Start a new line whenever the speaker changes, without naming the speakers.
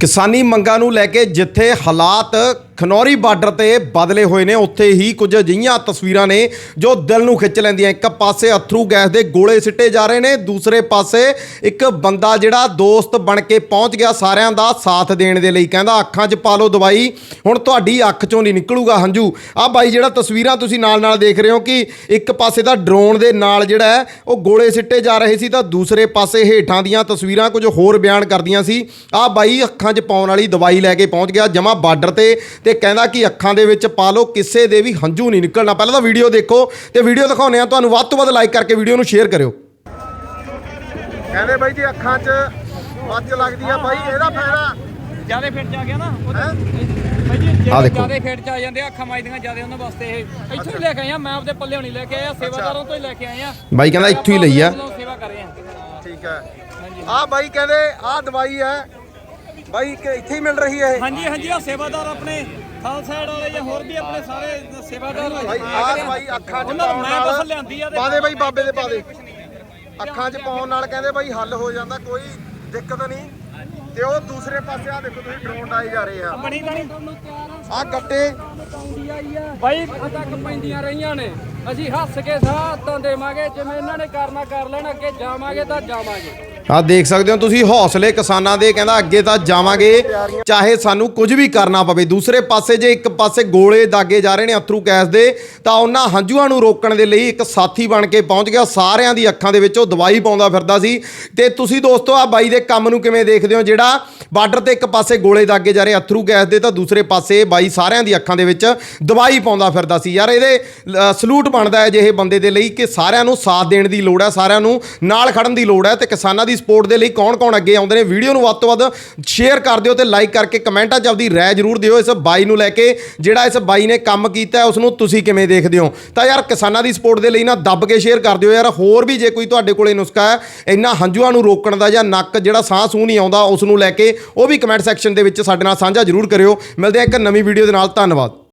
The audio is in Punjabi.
ਕਿਸਾਨੀ ਮੰਗਾਂ ਨੂੰ ਲੈ ਕੇ ਜਿੱਥੇ ਹਾਲਾਤ ਖਨੌਰੀ ਬਾਰਡਰ ਤੇ ਬਦਲੇ ਹੋਏ ਨੇ। ਉੱਥੇ ਹੀ ਕੁਝ ਅਜਿਹੀਆਂ ਤਸਵੀਰਾਂ ਨੇ ਜੋ ਦਿਲ ਨੂੰ ਖਿੱਚ ਲੈਂਦੀਆਂ। ਇੱਕ ਪਾਸੇ ਅਥਰੂ ਗੈਸ ਦੇ ਗੋਲੇ ਸਿੱਟੇ ਜਾ ਰਹੇ ਨੇ। ਦੂਸਰੇ ਪਾਸੇ ਇੱਕ ਬੰਦਾ ਜਿਹੜਾ ਦੋਸਤ ਬਣ ਕੇ ਪਹੁੰਚ ਗਿਆ ਸਾਰਿਆਂ ਦਾ ਸਾਥ ਦੇਣ ਦੇ ਲਈ। ਕਹਿੰਦਾ, ਅੱਖਾਂ 'ਚ ਪਾ ਲਓ ਦਵਾਈ। ਹੁਣ ਤੁਹਾਡੀ ਅੱਖ 'ਚੋਂ ਨਹੀਂ ਨਿਕਲੂਗਾ, ਹੰਝੂ। ਆ ਬਾਈ, ਜਿਹੜਾ ਤਸਵੀਰਾਂ ਤੁਸੀਂ ਨਾਲ ਨਾਲ ਦੇਖ ਰਹੇ ਹੋ ਕਿ ਇੱਕ ਪਾਸੇ ਦਾ ਡਰੋਨ ਦੇ ਨਾਲ ਜਿਹੜਾ ਉਹ ਗੋਲੇ ਸਿੱਟੇ ਜਾ ਰਹੇ ਸੀ ਤਾਂ ਦੂਸਰੇ ਪਾਸੇ ਹੇਠਾਂ ਦੀਆਂ ਤਸਵੀਰਾਂ ਕੁਝ ਹੋਰ ਬਿਆਨ ਕਰਦੀਆਂ ਸੀ। ਆ ਬਾਈ, ਅੱਖਾਂ 'ਚ ਪਾਉਣ ਵਾਲੀ ਦਵਾਈ ਲੈ ਕੇ ਪਹੁੰਚ ਗਿਆ। ਜਮਾ ਬਾਰਡਰ ਤੇ ਤੇ ਕਹਿੰਦਾ ਕਿ ਅੱਖਾਂ ਦੇ ਵਿੱਚ ਪਾ ਲਓ ਕਿਸੇ ਦੇ ਵੀ ਹੰਝੂ ਨਹੀਂ ਨਿਕਲਣਾ। ਪਹਿਲਾਂ ਤਾਂ ਵੀਡੀਓ ਦੇਖੋ ਤੇ ਵੀਡੀਓ ਦਿਖਾਉਂਦੇ ਆ ਤੁਹਾਨੂੰ ਵੱਧ ਤੋਂ ਵੱਧ ਲਾਈਕ ਕਰਕੇ ਵੀਡੀਓ ਨੂੰ ਸ਼ੇਅਰ ਕਰਿਓ। ਕਹਿੰਦੇ ਬਾਈ ਜੀ ਅੱਖਾਂ 'ਚ ਮੱਚ ਲੱਗਦੀ ਆ ਬਾਈ ਇਹਦਾ ਫਾਇਦਾ।
ਜਿਆਦੇ ਫਿੱਟ ਚ ਆ ਗਿਆ ਨਾ? ਭਾਈ ਜੀ
ਆਹ।
ਜਿਆਦੇ ਫਿੱਟ ਚ ਆ ਜਾਂਦੇ ਆ, ਅੱਖਾਂ ਮਾਈਦੀਆਂ ਜਿਆਦੇ ਉਹਨਾਂ ਵਾਸਤੇ ਇਹ। ਇੱਥੋਂ ਹੀ ਲੈ ਕੇ ਆਏ ਆ ਮੈਂ ਆਪਦੇ ਪੱਲਿਓਂ ਨਹੀਂ ਲੈ ਕੇ ਆਇਆ ਸੇਵਾਦਾਰਾਂ ਤੋਂ ਹੀ ਲੈ ਕੇ ਆਏ ਆ।
ਬਾਈ ਕਹਿੰਦਾ ਇੱਥੋਂ ਹੀ ਲਈ ਆ।
ਆਪਾਂ ਆਪਦੇ ਸੇਵਾ ਕਰ ਰਹੇ। ਆ
ਠੀਕ ਹੈ। ਆ ਬਾਈ ਕਹਿੰਦੇ ਆ ਦਵਾਈ ਹੈ ਬਾਈ ਕਿ ਇੱਥੇ ਹੀ ਮਿਲ ਰਹੀ ਹੈ ਇਹ।
ਹਾਂਜੀ ਹਾਂਜੀ ਆ ਸੇਵਾਦਾਰ ਆਪਣੇ ਖਾਲਸਾ ਸਾਈਡ ਵਾਲੇ ਜਾਂ ਹੋਰ ਵੀ ਆਪਣੇ ਸਾਰੇ ਸੇਵਾਦਾਰ
ਭਾਈ ਆ ਦਵਾਈ ਅੱਖਾਂ 'ਚ
ਉਹਨਾਂ ਨੂੰ
ਪਾਉਣ
ਮੈਂ
ਨਾਲ
ਬਸ ਲਿਆਂਦੀ ਆ ਤੇ
ਪਾ ਦੇ ਬਾਈ ਬਾਬੇ ਦੇ ਪਾ ਦੇ। ਅੱਖਾਂ 'ਚ ਪਾਉਣ ਨਾਲ ਕਹਿੰਦੇ ਬਾਈ ਹੱਲ ਹੋ ਜਾਂਦਾ ਕੋਈ ਦਿੱਕਤ ਨਹੀਂ। ਤੇ ਉਹ ਦੂਸਰੇ ਪਾਸੇ ਆ ਦੇਖੋ ਤੁਸੀਂ ਡਰੋਨ ਆਈ ਜਾ ਰਹੇ ਆ।
ਬਣੀ ਬਣੀ।
ਆ ਗੱਟੇ।
ਭਾਈ
ਤੱਕ ਪੈਂਦੀਆਂ ਰਹੀਆਂ ਨੇ। ਅਸੀਂ ਹੱਸ ਕੇ ਸਾਥਾਂ ਦੇਵਾਂਗੇ ਜਿਵੇਂ ਇਹਨਾਂ ਨੇ ਕਰਨਾ ਕਰ ਲੈਣ ਅੱਗੇ ਜਾਵਾਂਗੇ ਤਾਂ ਜਾਵਾਂਗੇ।
ਆ ਦੇਖ ਸਕਦੇ ਹੋ ਤੁਸੀਂ ਹੌਸਲੇ ਕਿਸਾਨਾਂ ਦੇ, ਕਹਿੰਦਾ ਅੱਗੇ ਤਾਂ ਜਾਵਾਂਗੇ, ਚਾਹੇ ਸਾਨੂੰ ਕੁਝ ਵੀ ਕਰਨਾ ਪਵੇ। ਦੂਸਰੇ ਪਾਸੇ ਜੇ ਇੱਕ ਪਾਸੇ ਗੋਲੇ ਦਾਗੇ ਜਾ ਰਹੇ ਨੇ ਅਥਰੂ ਗੈਸ ਦੇ, ਤਾਂ ਉਹਨਾਂ ਹੰਝੂਆਂ ਨੂੰ ਰੋਕਣ ਦੇ ਲਈ ਇੱਕ ਸਾਥੀ ਬਣ ਕੇ ਪਹੁੰਚ ਗਿਆ। ਸਾਰਿਆਂ ਦੀ ਅੱਖਾਂ ਦੇ ਵਿੱਚ ਉਹ ਦਵਾਈ ਪਾਉਂਦਾ ਫਿਰਦਾ ਸੀ। ਤੇ ਤੁਸੀਂ ਦੋਸਤੋ ਆ ਬਾਈ ਦੇ ਕੰਮ ਨੂੰ ਕਿਵੇਂ ਦੇਖਦੇ ਹੋ? ਜਿਹੜਾ ਬਾਰਡਰ ਤੇ ਇੱਕ ਪਾਸੇ ਗੋਲੇ ਦਾਗੇ ਜਾ ਰਹੇ ਅਥਰੂ ਗੈਸ ਦੇ, ਤਾਂ ਦੂਸਰੇ ਪਾਸੇ ਬਾਈ ਸਾਰਿਆਂ ਦੀ ਅੱਖਾਂ ਦੇ ਵਿੱਚ ਦਵਾਈ ਪਾਉਂਦਾ ਫਿਰਦਾ ਸੀ। ਯਾਰ, ਇਹਦੇ ਸਲੂਟ ਬਣਦਾ ਹੈ ਜਿਹੇ ਬੰਦੇ ਦੇ ਲਈ ਕਿ ਸਾਰਿਆਂ ਨੂੰ ਸਾਥ ਦੇਣ ਦੀ ਲੋੜ ਹੈ, ਸਾਰਿਆਂ ਨੂੰ ਨਾਲ ਖੜਨ ਦੀ ਲੋੜ ਹੈ ਤੇ ਕਿਸਾਨਾਂ ਦੀ ਸਪੋਰਟ ਦੇ ਲਈ ਕੌਣ-ਕੌਣ ਅੱਗੇ ਆਉਂਦੇ ਨੇ, ਵੀਡੀਓ ਨੂੰ ਵੱਧ ਤੋਂ ਵੱਧ ਸ਼ੇਅਰ ਕਰ ਦਿਓ ਤੇ ਲਾਈਕ ਕਰਕੇ ਕਮੈਂਟਾਂ 'ਚ ਆਪਦੀ ਰਾਏ ਜ਼ਰੂਰ ਦਿਓ ਇਸ ਬਾਈ ਨੂੰ ਲੈ ਕੇ, ਜਿਹੜਾ ਇਸ ਬਾਈ ਨੇ ਕੰਮ ਕੀਤਾ ਹੈ ਉਸ ਨੂੰ ਤੁਸੀਂ ਕਿਵੇਂ ਦੇਖਦੇ ਹੋ? ਤਾਂ ਯਾਰ ਕਿਸਾਨਾਂ ਦੀ ਸਪੋਰਟ ਦੇ ਲਈ ਨਾ ਦੱਬ ਕੇ ਸ਼ੇਅਰ ਕਰ ਦਿਓ ਯਾਰ, ਹੋਰ ਵੀ ਜੇ ਕੋਈ ਤੁਹਾਡੇ ਕੋਲੇ ਨੁਸਖਾ ਹੈ, ਇੰਨਾ ਹੰਝੂਆਂ ਨੂੰ ਰੋਕਣ ਦਾ ਜਾਂ ਨੱਕ ਜਿਹੜਾ ਸਾਹ ਸੂਹ ਨਹੀਂ ਆਉਂਦਾ ਉਸ ਨੂੰ ਲੈ ਕੇ ਉਹ ਵੀ ਕਮੈਂਟ ਸੈਕਸ਼ਨ ਦੇ ਵਿੱਚ ਸਾਡੇ ਨਾਲ ਸਾਂਝਾ ਜ਼ਰੂਰ ਕਰਿਓ। ਮਿਲਦੇ ਆ ਇੱਕ ਨਵੀਂ ਵੀਡੀਓ ਦੇ ਨਾਲ, ਧੰਨਵਾਦ।